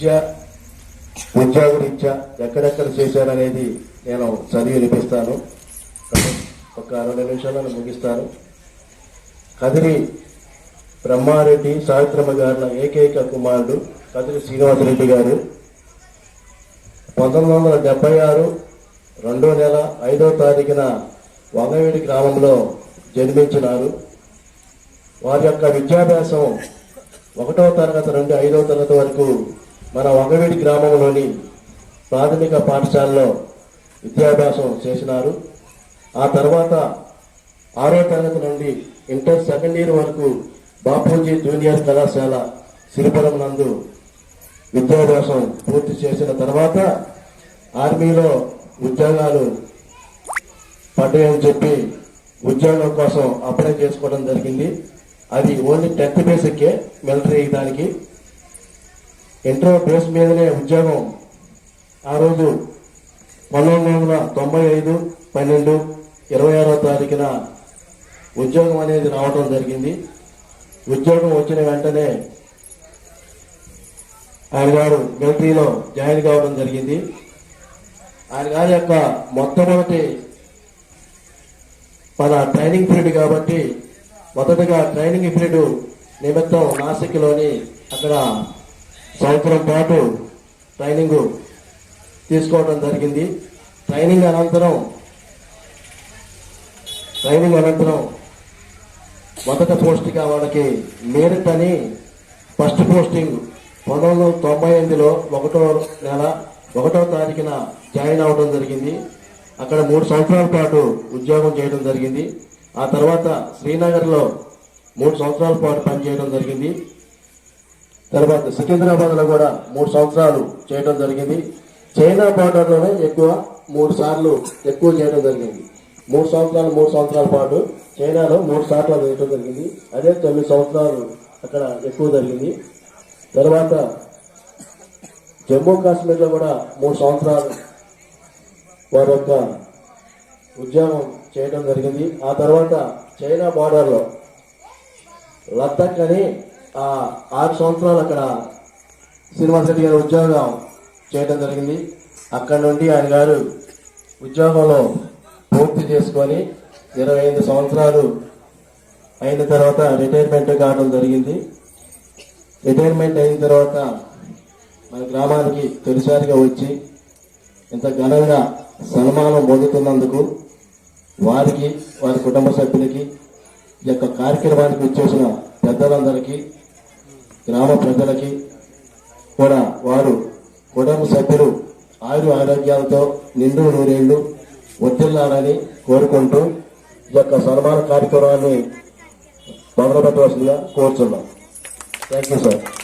విద్య ఉద్యోగరీత్యా ఎక్కడెక్కడ చేశారనేది నేను చదివి వినిపిస్తాను. ఒక రెండు నిమిషాలను ముగిస్తాను. కదిరి బ్రహ్మారెడ్డి సావిత్రమ్మ గారిన ఏకైక కుమారుడు కదిరి శ్రీనివాసరెడ్డి గారు. పంతొమ్మిది వందల డెబ్బై ఆరు రెండో నెల ఐదో తారీఖున వంగవీడి గ్రామంలో జన్మించినారు. వారి యొక్క విద్యాభ్యాసం ఒకటో తరగతి నుండి ఐదవ తరగతి వరకు మన వంగవీడి గ్రామంలోని ప్రాథమిక పాఠశాలలో విద్యాభ్యాసం చేసినారు. ఆ తర్వాత ఆరో తరగతి నుండి ఇంటర్ సెకండ్ ఇయర్ వరకు బాపూజీ జూనియర్ కళాశాల సిరిపురం నందు విద్యాభ్యాసం పూర్తి చేసిన తర్వాత ఆర్మీలో ఉద్యోగాలు పడ్డాయని చెప్పి ఉద్యోగం కోసం అప్లై చేసుకోవడం జరిగింది. అది ఓన్లీ టెన్త్ బేసిక్కే మిలిటరీ దానికి. ఇంటర్ బేస్ మీదనే ఉద్యోగం. ఆ రోజు పంతొమ్మిది వందల తొంభై ఐదు పన్నెండు ఇరవై ఆరో తారీఖున ఉద్యోగం అనేది రావడం జరిగింది. ఉద్యోగం వచ్చిన వెంటనే ఆయన గారు మిలిటరీలో జాయిన్ కావడం జరిగింది. ఆయన గారి యొక్క మొట్టమొదటి మన ట్రైనింగ్ పీరియడ్ కాబట్టి మొదటగా ట్రైనింగ్ పీరియడ్ నిమిత్తం నాసిక్లోని అక్కడ సంవత్సరం పాటు ట్రైనింగ్ తీసుకోవడం జరిగింది. ట్రైనింగ్ అనంతరం ట్రైనింగ్ అనంతరం మొదట పోస్టింగ్ వాళ్ళకి మెరిట్ అని ఫస్ట్ పోస్టింగ్ పంతొమ్మిది వందల తొంభై ఎనిమిదిలో ఒకటో నెల ఒకటో తారీఖున జాయిన్ అవ్వడం జరిగింది. అక్కడ మూడు సంవత్సరాల పాటు ఉద్యోగం చేయడం జరిగింది. ఆ తర్వాత శ్రీనగర్లో మూడు సంవత్సరాల పాటు పనిచేయడం జరిగింది. తర్వాత సికింద్రాబాద్లో కూడా మూడు సంవత్సరాలు చేయడం జరిగింది. చైనా బార్డర్లోనే ఎక్కువ మూడు సార్లు ఎక్కువ చేయడం జరిగింది. మూడు సంవత్సరాలు మూడు సంవత్సరాల పాటు చైనాలో మూడు సార్లు చేయడం జరిగింది. అదే తొమ్మిది సంవత్సరాలు అక్కడ ఎక్కువ జరిగింది. తర్వాత జమ్మూ కాశ్మీర్లో కూడా మూడు సంవత్సరాలు వారి యొక్క ఉద్యమం చేయడం జరిగింది. ఆ తర్వాత చైనా బార్డర్లో లద్దక్ అని ఆరు సంవత్సరాలు అక్కడ శ్రీనివాస రెడ్డి గారు ఉద్యోగం చేయడం జరిగింది. అక్కడ నుండి ఆయన గారు ఉద్యోగంలో పూర్తి చేసుకొని ఇరవై ఐదు సంవత్సరాలు అయిన తర్వాత రిటైర్మెంట్ కావడం జరిగింది. రిటైర్మెంట్ అయిన తర్వాత మన గ్రామానికి తొలిసారిగా వచ్చి ఇంత ఘనంగా సన్మానం పొందుతున్నందుకు వారికి వారి కుటుంబ సభ్యులకి ఈ యొక్క కార్యక్రమానికి వచ్చేసిన పెద్దలందరికీ గ్రామ ప్రజలకి కూడా వారు కుటుంబ సభ్యులు ఆయుర ఆరోగ్యాలతో నిండు నూరేళ్ళు వర్తిల్లాలని కోరుకుంటూ ఈ యొక్క సన్మాన కార్యక్రమాన్ని మొదలుపెట్టవలసిందిగా కోరుతున్నాం థ్యాంక్ యూ సార్